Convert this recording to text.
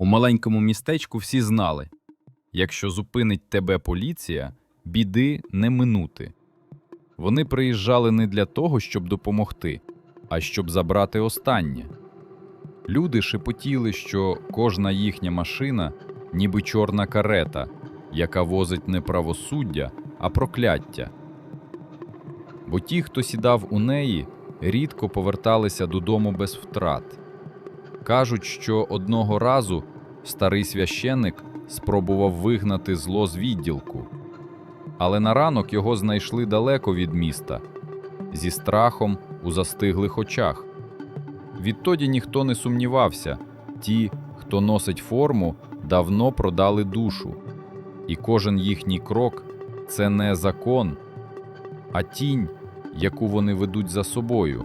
У маленькому містечку всі знали якщо зупинить тебе поліція, біди не минути. Вони приїжджали не для того, щоб допомогти, а щоб забрати останнє. Люди шепотіли, що кожна їхня машина ніби чорна карета, яка возить не правосуддя, а прокляття. Бо ті, хто сідав у неї, рідко поверталися додому без втрат. Кажуть, що одного разу старий священник спробував вигнати зло з відділку, але на ранок його знайшли далеко від міста, зі страхом у застиглих очах. Відтоді ніхто не сумнівався, ті, хто носить форму, давно продали душу, і кожен їхній крок це не закон, а тінь, яку вони ведуть за собою.